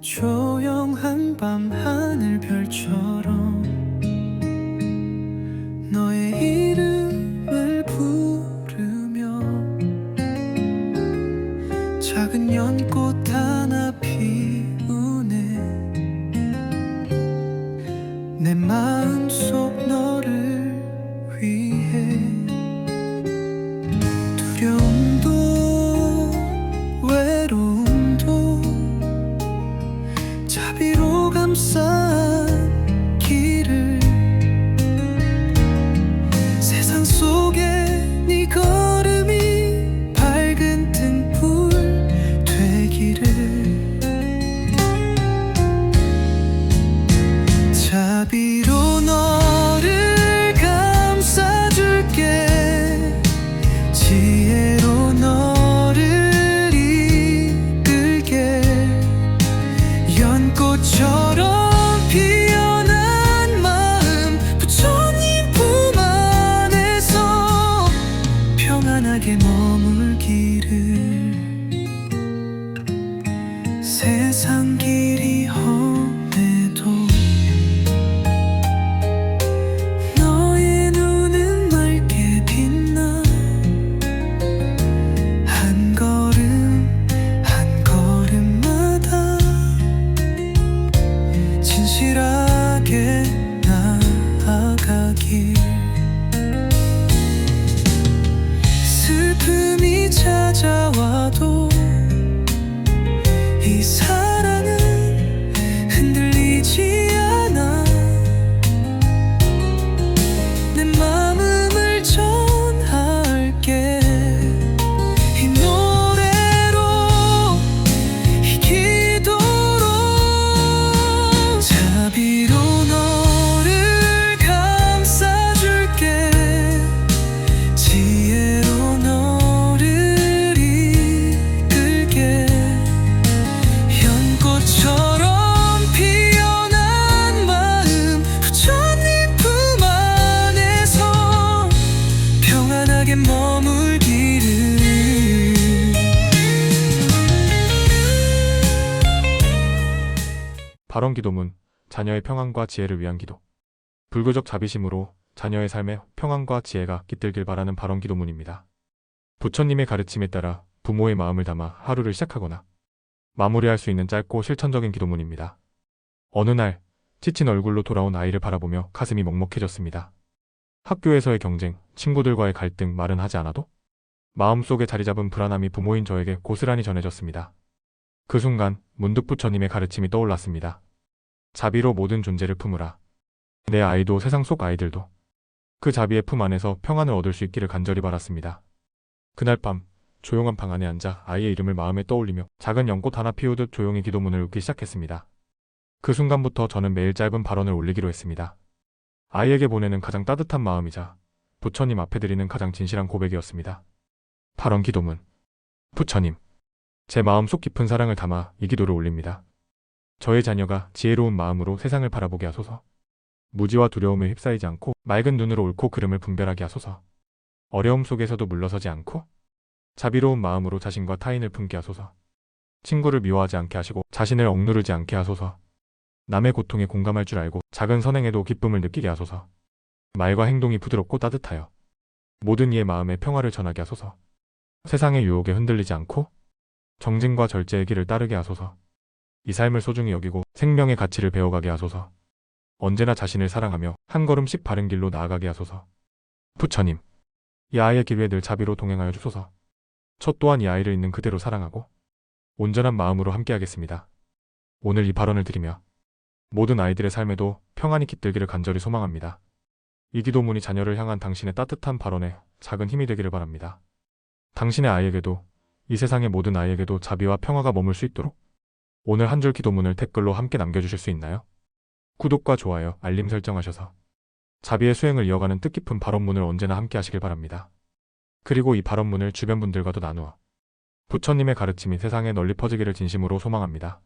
조용한 밤 하늘 별처럼 찾아와도 이사 평안하게 머물기를 발언 기도문 자녀의 평안과 지혜를 위한 기도. 불교적 자비심으로 자녀의 삶에 평안과 지혜가 깃들길 바라는 발언 기도문입니다. 부처님의 가르침에 따라 부모의 마음을 담아 하루를 시작하거나 마무리할 수 있는 짧고 실천적인 기도문입니다. 어느 날 지친 얼굴로 돌아온 아이를 바라보며 가슴이 먹먹해졌습니다. 학교에서의 경쟁, 친구들과의 갈등 말은 하지 않아도 마음속에 자리 잡은 불안함이 부모인 저에게 고스란히 전해졌습니다. 그 순간 문득 부처님의 가르침이 떠올랐습니다. 자비로 모든 존재를 품으라. 내 아이도 세상 속 아이들도 그 자비의 품 안에서 평안을 얻을 수 있기를 간절히 바랐습니다. 그날 밤 조용한 방 안에 앉아 아이의 이름을 마음에 떠올리며 작은 연꽃 하나 피우듯 조용히 기도문을 읽기 시작했습니다. 그 순간부터 저는 매일 짧은 발언을 올리기로 했습니다. 아이에게 보내는 가장 따뜻한 마음이자 부처님 앞에 드리는 가장 진실한 고백이었습니다. 발언 기도문 부처님 제 마음속 깊은 사랑을 담아 이 기도를 올립니다. 저의 자녀가 지혜로운 마음으로 세상을 바라보게 하소서. 무지와 두려움에 휩싸이지 않고 맑은 눈으로 옳고 그름을 분별하게 하소서. 어려움 속에서도 물러서지 않고 자비로운 마음으로 자신과 타인을 품게 하소서. 친구를 미워하지 않게 하시고 자신을 억누르지 않게 하소서. 남의 고통에 공감할 줄 알고 작은 선행에도 기쁨을 느끼게 하소서. 말과 행동이 부드럽고 따뜻하여 모든 이의 마음에 평화를 전하게 하소서. 세상의 유혹에 흔들리지 않고 정진과 절제의 길을 따르게 하소서. 이 삶을 소중히 여기고 생명의 가치를 배워가게 하소서. 언제나 자신을 사랑하며 한 걸음씩 바른 길로 나아가게 하소서. 부처님, 이 아이의 길 위에 늘 자비로 동행하여 주소서. 저 또한 이 아이를 있는 그대로 사랑하고 온전한 마음으로 함께하겠습니다. 오늘 이 발언을 드리며 모든 아이들의 삶에도 평안이 깃들기를 간절히 소망합니다. 이 기도문이 자녀를 향한 당신의 따뜻한 발언에 작은 힘이 되기를 바랍니다. 당신의 아이에게도 이 세상의 모든 아이에게도 자비와 평화가 머물 수 있도록 오늘 한 줄 기도문을 댓글로 함께 남겨주실 수 있나요? 구독과 좋아요, 알림 설정하셔서 자비의 수행을 이어가는 뜻깊은 발언문을 언제나 함께 하시길 바랍니다. 그리고 이 발언문을 주변 분들과도 나누어 부처님의 가르침이 세상에 널리 퍼지기를 진심으로 소망합니다.